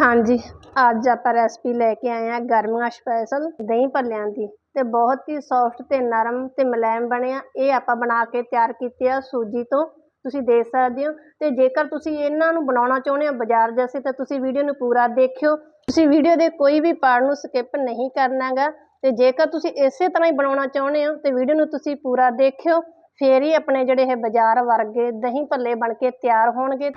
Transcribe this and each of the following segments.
ਹਾਂਜੀ, ਅੱਜ ਆਪਾਂ ਰੈਸਪੀ ਲੈ ਕੇ ਆਏ ਹਾਂ ਗਰਮੀਆਂ ਸਪੈਸ਼ਲ ਦਹੀਂ ਭੱਲਿਆਂ ਦੀ ਤੇ ਬਹੁਤ ਹੀ ਸੌਫਟ ਤੇ ਨਰਮ ਤੇ ਮੁਲਾਇਮ ਬਣਿਆ ਇਹ ਆਪਾਂ ਬਣਾ ਕੇ ਤਿਆਰ ਕੀਤੇ ਆ ਸੂਜੀ ਤੋਂ। ਤੁਸੀਂ ਦੇਖ ਸਕਦੇ ਹੋ ਤੇ ਜੇਕਰ ਤੁਸੀਂ ਇਹਨਾਂ ਨੂੰ ਬਣਾਉਣਾ ਚਾਹੁੰਦੇ ਹੋ ਬਾਜ਼ਾਰ ਜੈਸੇ, ਤਾਂ ਤੁਸੀਂ ਵੀਡੀਓ ਨੂੰ ਪੂਰਾ ਦੇਖਿਓ। ਤੁਸੀਂ ਵੀਡੀਓ ਦੇ ਕੋਈ ਵੀ ਪਾਰਟ ਨੂੰ ਸਕਿਪ ਨਹੀਂ ਕਰਨਾਗਾ ਤੇ ਜੇਕਰ ਤੁਸੀਂ ਇਸੇ ਤਰ੍ਹਾਂ ਹੀ ਬਣਾਉਣਾ ਚਾਹੁੰਦੇ ਹੋ, ਤੇ ਵੀਡੀਓ ਨੂੰ ਤੁਸੀਂ ਪੂਰਾ ਦੇਖਿਓ। ਫੇਰ ਹੀ ਆਪਣੇ ਜਿਹੜੇ ਇਹ ਬਾਜ਼ਾਰ ਵਰਗੇ ਦਹੀਂ ਭੱਲੇ ਬਣ ਕੇ ਤਿਆਰ ਹੋਣਗੇ।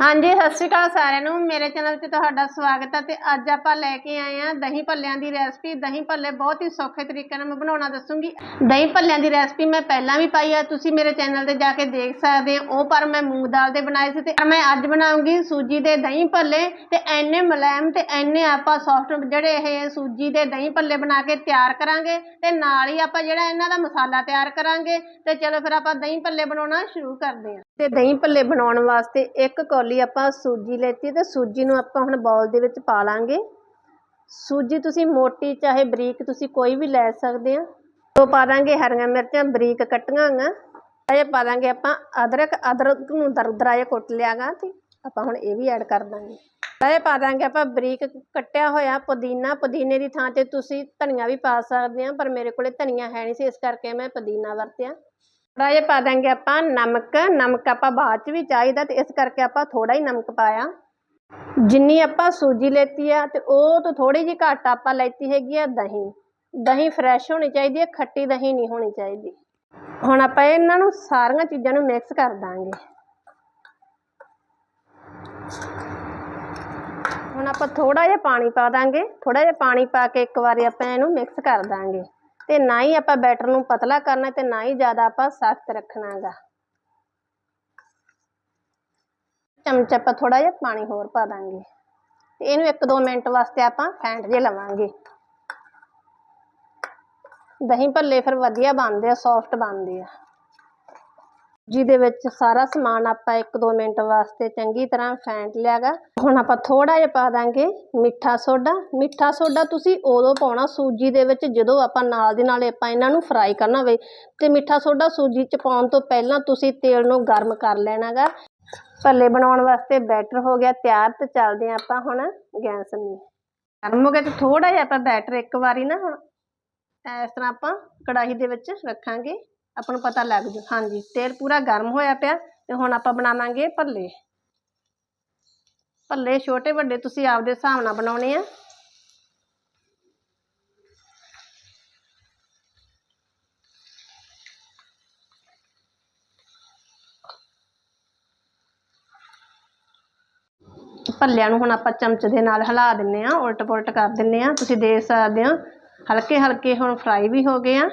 ਹਾਂਜੀ, ਸਤਿ ਸ਼੍ਰੀ ਅਕਾਲ ਸਾਰਿਆਂ ਨੂੰ। ਮੇਰੇ ਚੈਨਲ ਤੇ ਤੁਹਾਡਾ ਸਵਾਗਤ ਹੈ ਤੇ ਅੱਜ ਆਪਾਂ ਲੈ ਕੇ ਆਏ ਹਾਂ ਦਹੀਂ ਭੱਲਿਆਂ ਦੀ ਰੈਸਪੀ। ਦਹੀਂ ਭੱਲੇ ਬਹੁਤ ਹੀ ਸੌਖੇ ਤਰੀਕੇ ਨਾਲ ਮੈਂ ਬਣਾਉਣਾ ਦੱਸੂਗੀ। ਦਹੀਂ ਭੱਲਿਆਂ ਦੀ ਰੈਸਪੀ ਮੈਂ ਪਹਿਲਾਂ ਵੀ ਪਾਈ ਆ, ਤੁਸੀਂ ਮੇਰੇ ਚੈਨਲ ਤੇ ਜਾ ਕੇ ਦੇਖ ਸਕਦੇ ਹੋ। ਉਹ ਪਰ ਮੈਂ ਮੂੰਗ ਦਾਲ ਦੇ ਬਣਾਏ ਸੀ ਤੇ ਮੈਂ ਅੱਜ ਬਣਾਉਂਗੀ ਸੂਜੀ ਦੇ ਦਹੀਂ ਭੱਲੇ ਤੇ ਐਨੇ ਮੁਲਾਇਮ ਤੇ ਐਨੇ ਆਪਾਂ ਸੌਫਟ ਜਿਹੜੇ ਇਹ ਸੂਜੀ ਦੇ ਦਹੀਂ ਭੱਲੇ ਬਣਾ ਕੇ ਤਿਆਰ ਕਰਾਂਗੇ ਤੇ ਨਾਲ ਹੀ ਆਪਾਂ ਜਿਹੜਾ ਇਹਨਾਂ ਦਾ ਮਸਾਲਾ ਤਿਆਰ ਕਰਾਂਗੇ ਤੇ ਚਲੋ ਫਿਰ ਆਪਾਂ ਦਹੀਂ ਭੱਲੇ ਬਣਾਉਣਾ ਸ਼ੁਰੂ ਕਰਦੇ ਹਾਂ। ਤੇ ਦਹੀਂ ਭੱਲੇ ਬਣਾਉਣ ਵਾਸਤੇ ਇੱਕ ਕੌਲੀ ਆਪਾਂ ਸੂਜੀ ਲੈਤੀ ਤੇ ਸੂਜੀ ਨੂੰ ਆਪਾਂ ਹੁਣ ਬਾਉਲ ਦੇ ਵਿੱਚ ਪਾ ਲਾਂਗੇ। ਸੂਜੀ ਤੁਸੀਂ ਮੋਟੀ ਚਾਹੇ ਬਰੀਕ ਤੁਸੀਂ ਕੋਈ ਵੀ ਲੈ ਸਕਦੇ ਆ। ਦੋ ਪਾ ਦਾਂਗੇ ਹਰੀਆਂ ਮਿਰਚਾਂ, ਬਰੀਕ ਕੱਟੀਆਂ ਹੋਈਆਂ। ਇਹ ਪਾ ਦਾਂਗੇ ਆਪਾਂ ਅਦਰਕ ਅਦਰਕ ਨੂੰ ਦਰਦਰਾ ਜਿਹਾ ਕੁੱਟ ਲਿਆਗਾ ਤੇ ਆਪਾਂ ਹੁਣ ਇਹ ਵੀ ਐਡ ਕਰ ਦਾਂਗੇ। ਇਹ ਪਾ ਦਾਂਗੇ ਆਪਾਂ ਬਰੀਕ ਕੱਟਿਆ ਹੋਇਆ ਪੁਦੀਨਾ। ਪੁਦੀਨੇ ਦੀ ਥਾਂ ਤੇ ਤੁਸੀਂ ਧਨੀਆ ਵੀ ਪਾ ਸਕਦੇ ਆ, ਪਰ ਮੇਰੇ ਕੋਲੇ ਧਨੀਆ ਹੈ ਨਹੀਂ ਸੀ, ਇਸ ਕਰਕੇ ਮੈਂ ਪੁਦੀਨਾ ਵਰਤਿਆ। ਥੋੜਾ ਜਿਹਾ ਪਾ ਦਾਂਗੇ ਆਪਾਂ ਨਮਕ ਨਮਕ ਆਪਾਂ ਬਾਅਦ ਚ ਵੀ ਚਾਹੀਦਾ ਤੇ ਇਸ ਕਰਕੇ ਆਪਾਂ ਥੋੜਾ ਹੀ ਨਮਕ ਪਾਇਆ। ਜਿੰਨੀ ਆਪਾਂ ਸੂਜੀ ਲੈਤੀ ਆ ਤੇ ਉਹ ਤੋਂ ਥੋੜੀ ਜਿਹੀ ਘੱਟ ਆਪਾਂ ਲੈਤੀ ਹੈਗੀ ਆ ਦਹੀਂ। ਦਹੀਂ ਫਰੈਸ਼ ਹੋਣੀ ਚਾਹੀਦੀ ਹੈ ਖੱਟੀ ਦਹੀਂ ਨਹੀਂ ਹੋਣੀ ਚਾਹੀਦੀ। ਹੁਣ ਆਪਾਂ ਇਹਨਾਂ ਨੂੰ ਸਾਰੀਆਂ ਚੀਜ਼ਾਂ ਨੂੰ ਮਿਕਸ ਕਰ ਦਾਂਗੇ। ਹੁਣ ਆਪਾਂ ਥੋੜਾ ਜਿਹਾ ਪਾਣੀ ਪਾ ਦਾਂਗੇ। ਥੋੜਾ ਜਿਹਾ ਪਾਣੀ ਪਾ ਕੇ ਇੱਕ ਵਾਰੀ ਆਪਾਂ ਇਹਨੂੰ ਮਿਕਸ ਕਰ ਦਾਂਗੇ। ਤੇ ਨਾ ਹੀ ਆਪਾਂ ਬੈਟਰ ਨੂੰ ਪਤਲਾ ਕਰਨਾ ਤੇ ਨਾ ਹੀ ਜ਼ਿਆਦਾ ਆਪਾਂ ਸਖਤ ਰੱਖਣਾਗਾ। ਚਮਚ ਆਪਾਂ ਥੋੜਾ ਜਿਹਾ ਪਾਣੀ ਹੋਰ ਪਾ ਦਾਂਗੇ। ਤੇ ਇਹਨੂੰ 1-2 ਮਿੰਟ ਵਾਸਤੇ ਆਪਾਂ ਫੈਂਟ ਜੇ ਲਵਾਂਗੇ। ਦਹੀਂ ਭੱਲੇ ਫਿਰ ਵਧੀਆ ਬਣਦੇ ਆ ਸੌਫਟ ਬਣਦੇ ਆ। ਜਿਹਦੇ ਵਿੱਚ ਸਾਰਾ ਸਮਾਨ ਆਪਾਂ 1-2 ਮਿੰਟ ਵਾਸਤੇ ਚੰਗੀ ਤਰ੍ਹਾਂ ਫੈਂਟ ਲਿਆਗਾ। ਹੁਣ ਆਪਾਂ ਥੋੜਾ ਜਿਹਾ ਪਾ ਦਾਂਗੇ ਮਿੱਠਾ ਸੋਡਾ। ਮਿੱਠਾ ਸੋਡਾ ਤੁਸੀਂ ਉਦੋਂ ਪਾਉਣਾ ਸੂਜੀ ਦੇ ਵਿੱਚ ਜਦੋਂ ਆਪਾਂ ਨਾਲ ਦੀ ਨਾਲ ਆਪਾਂ ਇਹਨਾਂ ਨੂੰ ਫਰਾਈ ਕਰਨਾ ਹੋਵੇ ਤੇ ਮਿੱਠਾ ਸੋਡਾ ਸੂਜੀ ਚ ਪਾਉਣ ਤੋਂ ਪਹਿਲਾਂ ਤੁਸੀਂ ਤੇਲ ਨੂੰ ਗਰਮ ਕਰ ਲੈਣਾਗਾ। ਭੱਲੇ ਬਣਾਉਣ ਵਾਸਤੇ ਬੈਟਰ ਹੋ ਗਿਆ, ਤਿਆਰ ਤੇ ਚੱਲਦੇ ਹਾਂ ਆਪਾਂ ਹੁਣ ਗੈਸ ਨੂੰ। ਗਰਮ ਹੋ ਗਿਆ ਤੇ ਥੋੜਾ ਜਿਹਾ ਆਪਾਂ ਬੈਟਰ ਇੱਕ ਵਾਰੀ ਨਾ ਹੁਣ। ਇਸ ਤਰ੍ਹਾਂ ਆਪਾਂ ਕੜਾਹੀ ਦੇ ਵਿੱਚ ਰੱਖਾਂਗੇ। ਆਪਾਂ ਨੂੰ ਪਤਾ ਲੱਗ ਜੂ। ਹਾਂਜੀ, ਤੇਲ ਪੂਰਾ ਗਰਮ ਹੋਇਆ ਪਿਆ ਤੇ ਹੁਣ ਆਪਾਂ ਬਣਾਵਾਂਗੇ ਭੱਲੇ। ਭੱਲੇ ਛੋਟੇ ਵੱਡੇ ਤੁਸੀਂ ਆਪਦੇ ਹਿਸਾਬ ਨਾਲ ਬਣਾਉਣੇ ਆ। ਭੱਲਿਆਂ ਨੂੰ ਹੁਣ ਆਪਾਂ ਚਮਚ ਦੇ ਨਾਲ ਹਿਲਾ ਦਿੰਨੇ ਆ ਉਲਟ ਪੁਲਟ ਕਰ ਦਿੰਨੇ ਆ। ਤੁਸੀਂ ਦੇਖ ਸਕਦੇ ਹੋ ਹਲਕੇ ਹਲਕੇ ਹੁਣ ਫਰਾਈ ਵੀ ਹੋ ਗਏ ਆ।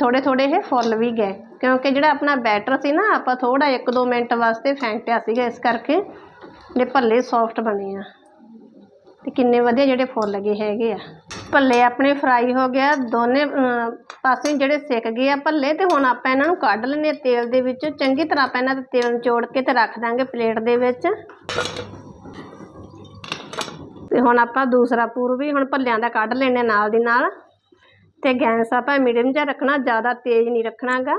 ਥੋੜੇ ਥੋੜੇ ਇਹ ਫੁੱਲ ਵੀ ਗਏ। ਕਿਉਂਕਿ ਜਿਹੜਾ ਆਪਣਾ ਬੈਟਰ ਸੀ ਨਾ, ਆਪਾਂ ਥੋੜਾ 1-2 ਮਿੰਟ ਵਾਸਤੇ ਫੈਂਟਿਆ ਸੀਗਾ ਇਸ ਕਰਕੇ ਜਿਹੜੇ ਭੱਲੇ ਸੌਫਟ ਬਣੇ ਆ। ਤੇ ਕਿੰਨੇ ਵਧੀਆ ਜਿਹੜੇ ਫੁੱਲ ਗਏ ਹੈਗੇ ਆ। ਭੱਲੇ ਆਪਣੇ ਫਰਾਈ ਹੋ ਗਿਆ, ਦੋਨੇ ਪਾਸੇ ਜਿਹੜੇ ਸਿੱਕ ਗਏ ਆ ਭੱਲੇ, ਤੇ ਹੁਣ ਆਪਾਂ ਇਹਨਾਂ ਨੂੰ ਕੱਢ ਲੈਣੇ ਤੇਲ ਦੇ ਵਿੱਚ। ਚੰਗੀ ਤਰ੍ਹਾਂ ਆਪਾਂ ਇਹਨਾਂ ਦੇ ਤੇਲ ਨਿਚੋੜ ਕੇ ਤੇ ਰੱਖ ਦਾਂਗੇ ਪਲੇਟ ਦੇ ਵਿੱਚ। ਤੇ ਹੁਣ ਆਪਾਂ ਦੂਸਰਾ ਪੂਰ ਵੀ ਹੁਣ ਭੱਲਿਆਂ ਦਾ ਕੱਢ ਲੈਣੇ ਨਾਲ ਦੀ ਨਾਲ। ਤੇ ਗੈਸ ਆਪਾਂ ਮੀਡੀਅਮ ਜਿਹਾ ਰੱਖਣਾ, ਜ਼ਿਆਦਾ ਤੇਜ਼ ਨਹੀਂ ਰੱਖਣਾਗਾ।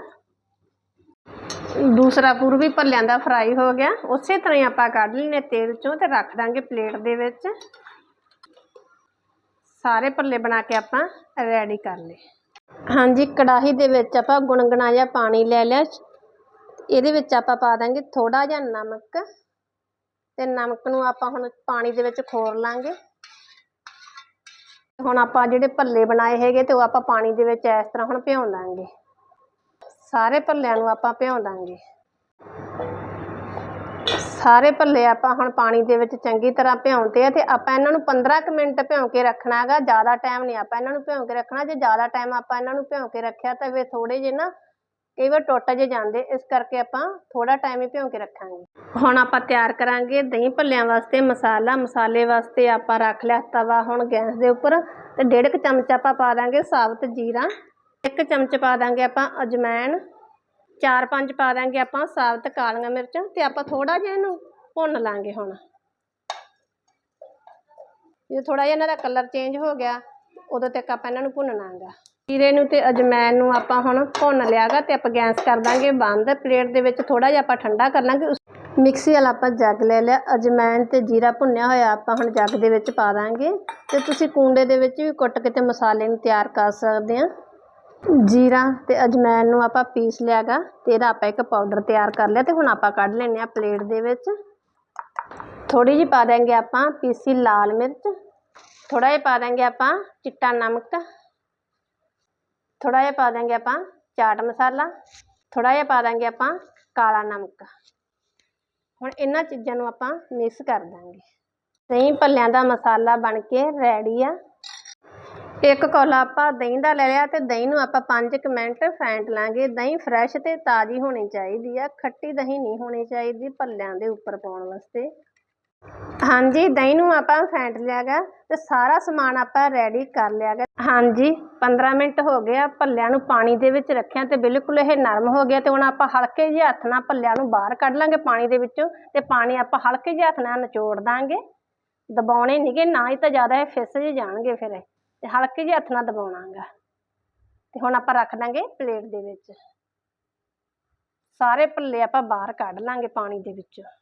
ਦੂਸਰਾ ਪੂਰ ਵੀ ਭੱਲਿਆਂ ਦਾ ਫਰਾਈ ਹੋ ਗਿਆ। ਉਸੇ ਤਰ੍ਹਾਂ ਹੀ ਆਪਾਂ ਕੱਢ ਲੈਣੇ ਤੇਲ ਚੋਂ ਤੇ ਰੱਖ ਦਾਂਗੇ ਪਲੇਟ ਦੇ ਵਿੱਚ। ਸਾਰੇ ਭੱਲੇ ਬਣਾ ਕੇ ਆਪਾਂ ਰੈਡੀ ਕਰ ਲਏ। ਹਾਂਜੀ, ਕੜਾਹੀ ਦੇ ਵਿੱਚ ਆਪਾਂ ਗੁਣਗੁਣਾ ਜਿਹਾ ਪਾਣੀ ਲੈ ਲਿਆ। ਇਹਦੇ ਵਿੱਚ ਆਪਾਂ ਪਾ ਦਾਂਗੇ ਥੋੜਾ ਜਿਹਾ ਨਮਕ। ਤੇ ਨਮਕ ਨੂੰ ਆਪਾਂ ਹੁਣ ਪਾਣੀ ਦੇ ਵਿੱਚ ਖੋਰ ਲਾਂਗੇ। ਹੁਣ ਆਪਾਂ ਜਿਹੜੇ ਭੱਲੇ ਬਣਾਏ ਹੈਗੇ ਤੇ ਉਹ ਆਪਾਂ ਪਾਣੀ ਦੇ ਵਿੱਚ ਇਸ ਤਰ੍ਹਾਂ ਹੁਣ ਭਿਉਂ ਦਾਂਗੇ ਸਾਰੇ ਭੱਲਿਆਂ ਨੂੰ ਆਪਾਂ ਭਿਉਂ ਦਾਂਗੇ ਸਾਰੇ ਭੱਲੇ ਆਪਾਂ ਹੁਣ ਪਾਣੀ ਦੇ ਵਿੱਚ ਚੰਗੀ ਤਰ੍ਹਾਂ ਭਿਉਂਤੇ ਆ ਤੇ ਆਪਾਂ ਇਹਨਾਂ ਨੂੰ 15 ਕੁ ਮਿੰਟ ਭਿਉਂ ਕੇ ਰੱਖਣਾ ਹੈਗਾ, ਜ਼ਿਆਦਾ ਟਾਈਮ ਨਹੀਂ ਆਪਾਂ ਇਹਨਾਂ ਨੂੰ ਭਿਉਂ ਕੇ ਰੱਖਣਾ। ਜੇ ਜ਼ਿਆਦਾ ਟਾਈਮ ਆਪਾਂ ਇਹਨਾਂ ਨੂੰ ਭਿਉਂ ਕੇ ਰੱਖਿਆ ਤਾਂ ਫਿਰ ਥੋੜੇ ਜਿਹੇ ਨਾ ਕਈ ਵਾਰ ਟੁੱਟ ਜੇ ਜਾਂਦੇ, ਇਸ ਕਰਕੇ ਆਪਾਂ ਥੋੜਾ ਟਾਈਮ ਹੀ ਭਿਉਂ ਕੇ ਰੱਖਾਂਗੇ। ਹੁਣ ਆਪਾਂ ਤਿਆਰ ਕਰਾਂਗੇ ਦਹੀਂ ਭੱਲਿਆਂ ਵਾਸਤੇ ਮਸਾਲਾ, ਮਸਾਲੇ ਵਾਸਤੇ ਆਪਾਂ ਰੱਖ ਲਿਆ ਤਵਾ, ਹੁਣ ਗੈਸ ਦੇ ਉੱਪਰ ਤੇ ਡੇਢ ਕੁ ਚਮਚ ਆਪਾਂ ਪਾ ਦਾਂਗੇ ਸਾਬਤ ਜੀਰਾ। ਇੱਕ ਚਮਚ ਪਾ ਦਾਂਗੇ ਆਪਾਂ ਅਜਮੈਨ ਚਾਰ ਪੰਜ ਪਾ ਦਾਂਗੇ ਆਪਾਂ ਸਾਬਤ ਕਾਲੀਆਂ ਮਿਰਚਾਂ ਤੇ ਆਪਾਂ ਥੋੜਾ ਜਿਹਾ ਇਹਨੂੰ ਭੁੰਨ ਲਾਂਗੇ ਹੁਣ। ਜੇ ਥੋੜਾ ਜਿਹਾ ਇਹਨਾਂ ਦਾ ਕਲਰ ਚੇਂਜ ਹੋ ਗਿਆ, ਉਦੋਂ ਤੱਕ ਆਪਾਂ ਇਹਨਾਂ ਨੂੰ ਭੁੰਨਣਾਗਾ ਜੀਰੇ ਨੂੰ ਤੇ ਅਜਮੈਨ ਨੂੰ ਆਪਾਂ ਹੁਣ ਭੁੰਨ ਲਿਆਗਾ ਤੇ ਆਪਾਂ ਗੈਸ ਕਰ ਦਾਂਗੇ ਬੰਦ। ਪਲੇਟ ਦੇ ਵਿੱਚ ਥੋੜਾ ਜਿਹਾ ਆਪਾਂ ਠੰਡਾ ਕਰ ਲਾਂਗੇ। ਉਸ ਮਿਕਸੀ ਵਾਲਾ ਆਪਾਂ ਜੱਗ ਲੈ ਲਿਆ। ਅਜਮੈਨ ਤੇ ਜੀਰਾ ਭੁੰਨਿਆ ਹੋਇਆ ਆਪਾਂ ਹੁਣ ਜੱਗ ਦੇ ਵਿੱਚ ਪਾ ਦਾਂਗੇ। ਤੇ ਤੁਸੀਂ ਕੁੰਡੇ ਦੇ ਵਿੱਚ ਵੀ ਕੁੱਟ ਕੇ ਤੇ ਮਸਾਲੇ ਨੂੰ ਤਿਆਰ ਕਰ ਸਕਦੇ ਆ। ਜੀਰਾ ਤੇ ਅਜਮੈਨ ਨੂੰ ਆਪਾਂ ਪੀਸ ਲਿਆਗਾ ਤੇ ਇਹਦਾ ਆਪਾਂ ਇੱਕ ਪਾਊਡਰ ਤਿਆਰ ਕਰ ਲਿਆ ਤੇ ਹੁਣ ਆਪਾਂ ਕੱਢ ਲੈਨੇ ਆ ਪਲੇਟ ਦੇ ਵਿੱਚ। ਥੋੜੀ ਜਿਹੀ ਪਾ ਦਾਂਗੇ ਆਪਾਂ ਪੀਸੀ ਲਾਲ ਮਿਰਚ। ਥੋੜਾ ਜਿਹਾ ਪਾ ਦਾਂਗੇ ਆਪਾਂ ਚਿੱਟਾ ਨਮਕ। ਥੋੜਾ ਜਿਹਾ ਪਾ ਦਾਂਗੇ ਆਪਾਂ ਚਾਟ ਮਸਾਲਾ ਥੋੜਾ ਜਿਹਾ ਪਾ ਦਾਂਗੇ ਆਪਾਂ ਕਾਲਾ ਨਮਕ। ਹੁਣ ਇਹਨਾਂ ਚੀਜ਼ਾਂ ਨੂੰ ਆਪਾਂ ਮਿਕਸ ਕਰ ਦਾਂਗੇ ਦਹੀਂ ਭੱਲਿਆਂ ਦਾ ਮਸਾਲਾ ਬਣ ਕੇ ਰੈਡੀ ਆ। ਇੱਕ ਕੋਲਾ ਆਪਾਂ ਦਹੀਂ ਦਾ ਲੈ ਲਿਆ ਤੇ ਦਹੀਂ ਨੂੰ ਆਪਾਂ 5 ਮਿੰਟ ਫੈਂਟ ਲਾਂਗੇ। ਦਹੀਂ ਫਰੈਸ਼ ਤੇ ਤਾਜ਼ੀ ਹੋਣੀ ਚਾਹੀਦੀ ਆ, ਖੱਟੀ ਦਹੀਂ ਨਹੀਂ ਹੋਣੀ ਚਾਹੀਦੀ ਭੱਲਿਆਂ ਦੇ ਉੱਪਰ ਪਾਉਣ ਵਾਸਤੇ। ਹਾਂਜੀ, ਦਹੀਂ ਨੂੰ ਆਪਾਂ ਫੈਂਟ ਲਿਆਗਾ ਤੇ ਸਾਰਾ ਸਮਾਨ ਆਪਾਂ ਰੈਡੀ ਕਰ ਲਿਆਗਾ। ਹਾਂਜੀ 15 ਮਿੰਟ ਹੋ ਗਏ ਆ, ਭੱਲਿਆਂ ਨੂੰ ਪਾਣੀ ਦੇ ਵਿੱਚ ਰੱਖਿਆ ਤੇ ਬਿਲਕੁਲ ਇਹ ਨਰਮ ਹੋ ਗਿਆ ਤੇ ਹੁਣ ਆਪਾਂ ਹਲਕੇ ਜਿਹੇ ਹੱਥ ਨਾਲ ਭੱਲਿਆਂ ਨੂੰ ਬਾਹਰ ਕੱਢ ਲਾਂਗੇ ਪਾਣੀ ਦੇ ਵਿੱਚੋਂ ਤੇ ਪਾਣੀ ਆਪਾਂ ਹਲਕੇ ਜਿਹੇ ਹੱਥ ਨਾਲ ਨਿਚੋੜ ਦਾਂਗੇ। ਦਬਾਉਣੇ ਨਹੀਂਗੇ ਨਾ ਹੀ ਤਾਂ ਜ਼ਿਆਦਾ ਇਹ ਫਿਸ ਜਿਹੇ ਜਾਣਗੇ ਫਿਰ ਇਹ। ਤੇ ਹਲਕੇ ਜਿਹੇ ਹੱਥ ਨਾਲ ਦਬਾਉਣਾਗਾ। ਤੇ ਹੁਣ ਆਪਾਂ ਰੱਖ ਦਾਂਗੇ ਪਲੇਟ ਦੇ ਵਿੱਚ। ਸਾਰੇ ਭੱਲੇ ਆਪਾਂ ਬਾਹਰ ਕੱਢ ਲਾਂਗੇ ਪਾਣੀ ਦੇ ਵਿੱਚੋਂ।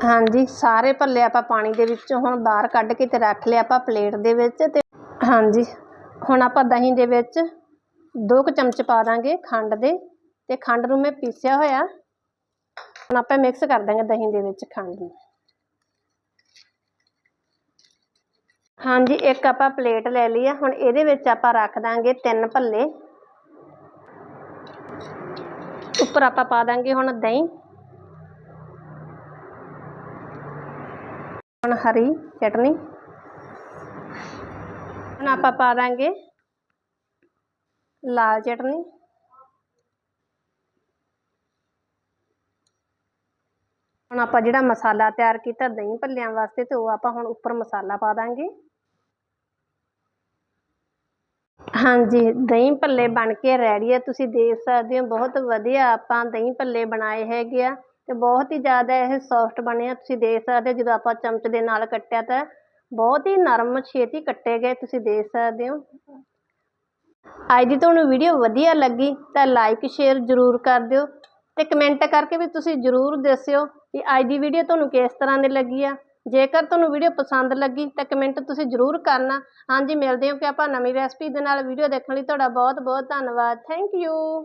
ਹਾਂਜੀ, ਸਾਰੇ ਭੱਲੇ ਆਪਾਂ ਪਾਣੀ ਦੇ ਵਿੱਚੋਂ ਹੁਣ ਬਾਹਰ ਕੱਢ ਕੇ ਤੇ ਰੱਖ ਲਿਆ ਆਪਾਂ ਪਲੇਟ ਦੇ ਵਿੱਚ ਤੇ ਹਾਂਜੀ, ਹੁਣ ਆਪਾਂ ਦਹੀਂ ਦੇ ਵਿੱਚ ਦੋ ਕੁ ਚਮਚ ਪਾ ਦਾਂਗੇ ਖੰਡ ਦੇ ਤੇ ਖੰਡ ਨੂੰ ਮੈਂ ਪੀਸਿਆ ਹੋਇਆ। ਹੁਣ ਆਪਾਂ ਮਿਕਸ ਕਰ ਦਾਂਗੇ ਦਹੀਂ ਦੇ ਵਿੱਚ ਖੰਡ ਨੂੰ। ਹਾਂਜੀ, ਇੱਕ ਆਪਾਂ ਪਲੇਟ ਲੈ ਲਈ ਆ, ਹੁਣ ਇਹਦੇ ਵਿੱਚ ਆਪਾਂ ਰੱਖ ਦਾਂਗੇ ਤਿੰਨ ਭੱਲੇ। ਉੱਪਰ ਆਪਾਂ ਪਾ ਦਾਂਗੇ ਹੁਣ ਦਹੀਂ। ਹੁਣ ਹਰੀ ਚਟਨੀ ਹੁਣ ਆਪਾਂ ਪਾ ਦਾਂਗੇ ਲਾਲ ਚਟਨੀ ਹੁਣ ਆਪਾਂ ਜਿਹੜਾ ਮਸਾਲਾ ਤਿਆਰ ਕੀਤਾ ਦਹੀਂ ਭੱਲਿਆਂ ਵਾਸਤੇ ਤੇ ਉਹ ਆਪਾਂ ਹੁਣ ਉੱਪਰ ਮਸਾਲਾ ਪਾ ਦਾਂਗੇ ਹਾਂਜੀ ਦਹੀਂ ਭੱਲੇ ਬਣ ਕੇ ਰੈਡੀ ਆ ਤੁਸੀਂ ਦੇਖ ਸਕਦੇ ਹੋ ਬਹੁਤ ਵਧੀਆ ਆਪਾਂ ਦਹੀਂ ਭੱਲੇ ਬਣਾਏ ਹੈਗੇ ਆ ਤੇ ਬਹੁਤ ਹੀ ਜ਼ਿਆਦਾ ਇਹ ਸੌਫਟ ਬਣਿਆ ਤੁਸੀਂ ਦੇਖ ਸਕਦੇ ਹੋ, ਜਦੋਂ ਆਪਾਂ ਚਮਚ ਦੇ ਨਾਲ ਕੱਟਿਆ ਤਾਂ ਬਹੁਤ ਹੀ ਨਰਮ ਛੇਤੀ ਕੱਟੇ ਗਏ, ਤੁਸੀਂ ਦੇਖ ਸਕਦੇ ਹੋ। ਅੱਜ ਦੀ ਤੁਹਾਨੂੰ ਵੀਡੀਓ ਵਧੀਆ ਲੱਗੀ ਤਾਂ ਲਾਈਕ ਸ਼ੇਅਰ ਜ਼ਰੂਰ ਕਰ ਦਿਓ ਤੇ ਕਮੈਂਟ ਕਰਕੇ ਵੀ ਤੁਸੀਂ ਜ਼ਰੂਰ ਦੱਸਿਓ ਕਿ ਅੱਜ ਦੀ ਵੀਡੀਓ ਤੁਹਾਨੂੰ ਕਿਸ ਤਰ੍ਹਾਂ ਦੀ ਲੱਗੀ ਆ। ਜੇਕਰ ਤੁਹਾਨੂੰ ਵੀਡੀਓ ਪਸੰਦ ਲੱਗੀ ਤਾਂ ਕਮੈਂਟ ਤੁਸੀਂ ਜ਼ਰੂਰ ਕਰਨਾ। ਹਾਂਜੀ, ਮਿਲਦੇ ਹਾਂ ਕਿ ਆਪਾਂ ਨਵੀਂ ਰੈਸਪੀ ਦੇ ਨਾਲ ਵੀਡੀਓ ਦੇਖਣ ਲਈ। ਤੁਹਾਡਾ ਬਹੁਤ ਬਹੁਤ ਧੰਨਵਾਦ। Thank you